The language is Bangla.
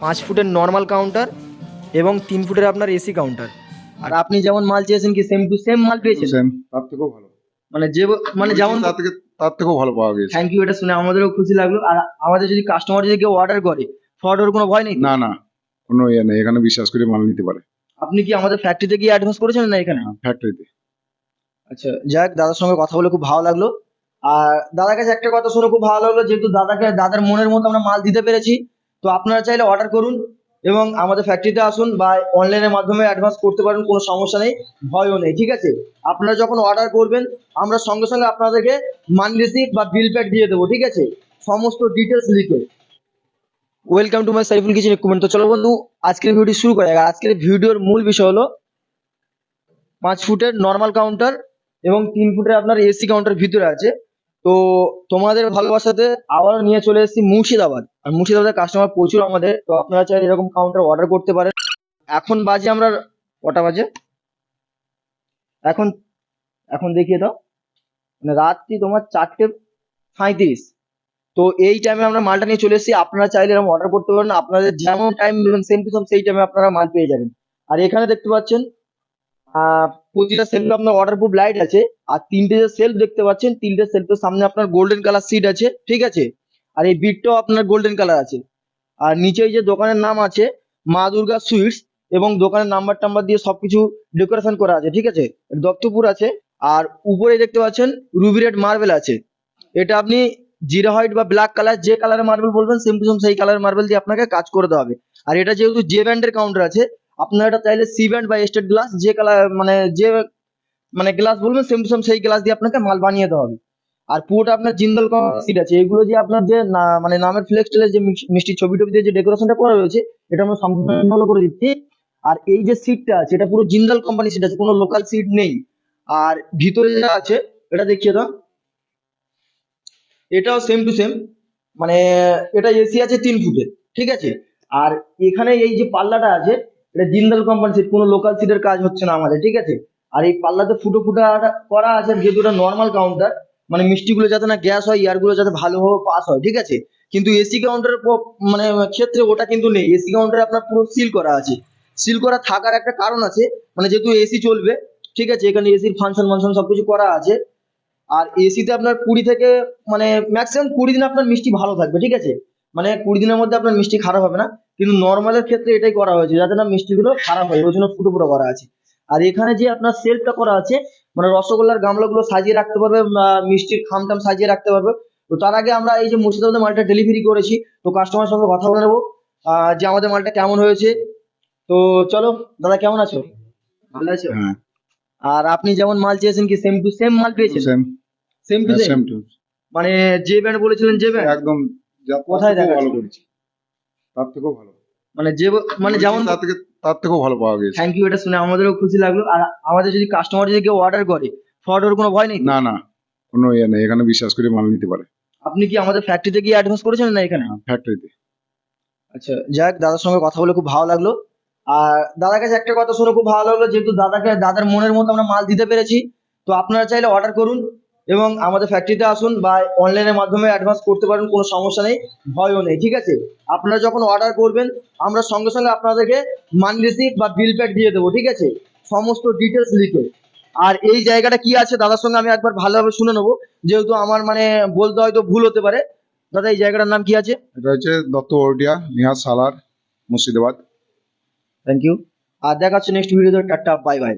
পাঁচ ফুটের নর্মাল কাউন্টার এবং তিন ফুটের আপনার এসি কাউন্টার আর আপনি যেমন মাল চেয়েছেন কি সেম টু সেম মাল পেয়েছেন? সেম তার থেকেও ভালো। মানে যে মানে যেমন তার থেকে তার থেকেও ভালো পাওয়া গেছে থ্যাংক ইউ এটা শুনে আমাদেরও খুশি লাগল। আর আমাদের যদি কাস্টমার যদি কেউ অর্ডার করে ফ্রডের কোনো ভয় নেই না না কোনো ইয়ে নেই। এখানে বিশ্বাস করে মাল নিতে পারে। আপনি কি আমাদের ফ্যাক্টরিতে গিয়ে অ্যাডভান্স করেছেন না এখানে? ফ্যাক্টরিতে আচ্ছা যাক দাদার সঙ্গে কথা বলে খুব ভালো লাগল। আর দাদার কাছে একটা কথা শুনে খুব ভালো লাগল যেহেতু দাদাকে দাদার মনের মতো আমরা মাল দিতে পেরেছি। তো আপনারা চাইলে অর্ডার করুন এবং আমাদের ফ্যাক্টরিতে আসুন বা অনলাইনের মাধ্যমে অ্যাডভান্স করতে পারেন কোনো সমস্যা নেই, ভয়ও নেই, ঠিক আছে? আপনারা যখন অর্ডার করবেন, আমরা সঙ্গে সঙ্গে আপনাদেরকে মানি রিসিপ্ট বা বিল প্যাক দিয়ে দেবো, ঠিক আছে? সমস্ত ডিটেলস লিখে। Welcome to my Saiful kitchen equipment তো চলো বন্ধু, আজকের ভিডিও শুরু করা আজকের ভিডিওর মূল বিষয় হলো পাঁচ ফুটের নর্মাল কাউন্টার এবং তিন ফুটের আপনার এসি কাউন্টার ভিতরে আছে। তো তোমাদের ভালোবাসাতে আবারও নিয়ে চলে এসেছি মুর্শিদাবাদ। আর মুর্শিদাবাদের কাস্টমার প্রচুর আমাদের, তো আপনারা চাইলে এরকম কাউন্টার অর্ডার করতে পারেন। এখন বাজে আমরা কটা বাজে? এখন এখন দেখিয়ে দাও। মানে রাত্রি তোমার চারটে সাঁইত্রিশ। তো এই টাইমে আমরা মালটা নিয়ে চলে এসেছি। আপনারা চাইলে এরকম অর্ডার করতে পারেন। আপনাদের যেমন টাইম বলবেন সেম টু সেম সেই টাইমে আপনারা মাল পেয়ে যাবেন। আর এখানে দেখতে পাচ্ছেন প্রতিটা সেলফে আপনার অর্ডার প্রুফ লাইট আছে। আর তিনটে যে সেলফ দেখতে পাচ্ছেন, তিনটে সেলফের সামনে আপনার গোল্ডেন কালার সিট আছে। ঠিক আছে? আর এই বিটটাও আপনার গোল্ডেন কালার আছে। আর নিচে যে দোকানের নাম আছে, মা দুর্গা সুইটস এবং দোকানের নাম্বার টাম্বার দিয়ে সবকিছু ডেকোরেশন করা আছে, ঠিক আছে? দত্তপুর আছে, আর উপরে দেখতে পাচ্ছেন রুবি রেড মার্বেল আছে। এটা আপনি জিরো হোয়াইট বা ব্ল্যাক কালার যে কালারের মার্বেল বলবেন সেম টু সেম সেই কালারের মার্বেল দিয়ে আপনাকে কাজ করে দেওয়া হবে। আর এটা যেহেতু জে ব্যান্ডের কাউন্টার আছে, আপনারা এটা চাইলে সি ব্যান্ড বা স্টেট গ্লাস যে কালার মানে যে মানে গ্লাস বলবেন সেম টু সেম সেই গ্লাস দিয়ে আপনাকে মাল বানিয়ে দেওয়া হবে। আর পুরোটা আপনার জিন্দল সিট আছে। এগুলো যে আপনার যে মানে নামের ফ্লেক্স টেলের যে মিষ্টি ছবি টবি দিয়ে যে ডেকোরেশনটা করা রয়েছে, এটা আমরা সম্পূর্ণ ভালো করে দিচ্ছি। আর এই যে সিটটা আছে, এটা পুরো জিন্দাল কোম্পানি সিট আছে, কোনো লোকাল সিট নেই। আর ভিতরে যেটা আছে, এটা দেখিয়ে দাও। এটাও সেম টু সেম মানে এটা এসি আছে তিন ফুটের ঠিক আছে? আর এখানে এই যে পাল্লাটা আছে, এটা জিন্দাল কোম্পানি সিট কোনো লোকাল সিটের কাজ হচ্ছে না আমাদের, ঠিক আছে? আর এই পাল্লাতে ফুটো ফুটা করা আছে, যেহেতু এটা নর্মাল কাউন্টার মানে মিষ্টিগুলো যাতে না গ্যাস হয় ইয়ারগুলো যাতে ভালোভাবে পাস হয়, ঠিক আছে? কিন্তু এসি কাউন্টারের মানে ক্ষেত্রে ওটা কিন্তু নেই। এসি কাউন্টারে আপনার পুরো সিল করা আছে। সিল করা থাকার একটা কারণ আছে মানে যেহেতু এসি চলবে, ঠিক আছে? এখানে এসির ফাংশন ফাংশন সবকিছু করা আছে। আর এসিতে আপনার কুড়ি থেকে মানে ম্যাক্সিমাম কুড়ি দিন আপনার মিষ্টি ভালো থাকবে, ঠিক আছে? মানে কুড়ি দিনের মধ্যে আপনার মিষ্টি খারাপ হবে না। কিন্তু নর্মালের ক্ষেত্রে এটাই করা হয়েছে, যাতে না মিষ্টিগুলো খারাপ হয় ওই জন্য ফুটো ফুটো করা আছে। আর এখানে যে আপনার সেলফটা করা আছে মানে রসগোল্লার গামলাগুলো সাজিয়ে রাখতে পারবে মিষ্টির খামটাম সাজিয়ে রাখতে পারবে। তো তার আগে আমরা এই যে মুর্শিদাবাদের মালটা ডেলিভারি করেছি তো কাস্টমার সঙ্গে কথা বলে নেব যে আমাদের মালটা কেমন হয়েছে। তো চলো দাদা কেমন আছো? ভালো আছো? হ্যাঁ। আর আপনি যেমন মাল চেয়েছেন কি সেম টু সেম মাল পেয়েছেন? Same same to same to মানে যে ব্যান্ড বলেছিলেন যে ব্যান্ড একদম যা কোথায় দেখা ভালো করেছি। তার থেকেও ভালো। মানে যে মানে যেমন তার থেকে তার থেকেও ভালো পাওয়া গেছে থ্যাংক ইউ এটা শুনে আমাদেরও খুশি লাগল। আর আমাদের যদি কাস্টমার যদি কেউ অর্ডার করে ফ্রডের কোনো ভয় নেই না না কোনো ইয়ে নেই। এখানে বিশ্বাস করে মাল নিতে পারে। আপনি কি আমাদের ফ্যাক্টরিতে গিয়ে অ্যাডভান্স করেছেন না এখানে? ফ্যাক্টরিতে আচ্ছা যাক দাদার সঙ্গে কথা বলে খুব ভালো লাগল। আর দাদার কাছে একটা কথা শুনে খুব ভালো লাগল যেহেতু দাদাকে দাদার মনের মতো আমরা মাল দিতে পেরেছি তো আপনারা চাইলে অর্ডার করুন। এবং আমাদের ফ্যাক্টরিতে আসুন বা অনলাইনের মাধ্যমে অ্যাডভান্স করতে পারেন কোনো সমস্যা নেই ভয়ও নেই ঠিক আছে? আপনারা যখন অর্ডার করবেন আমরা সঙ্গে সঙ্গে আপনাদেরকে মানি রিসিপ্ট বা বিল প্যাক দিয়ে দেবো ঠিক আছে? সমস্ত ডিটেলস লিখে আর এই জায়গাটা কি আছে দাদার সঙ্গে আমি একবার ভালোভাবে শুনে নেব যেহেতু আমার মানে বলতে হয়তো ভুল হতে পারে। দাদা এই জায়গাটার নাম কি আছে? এটা হচ্ছে দত্ত ওরডিয়া নিহাজ সালার মুর্শিদাবাদ। থ্যাংক ইউ আর দেখা হচ্ছে নেক্সট ভিডিওতে টাটা বাই বাই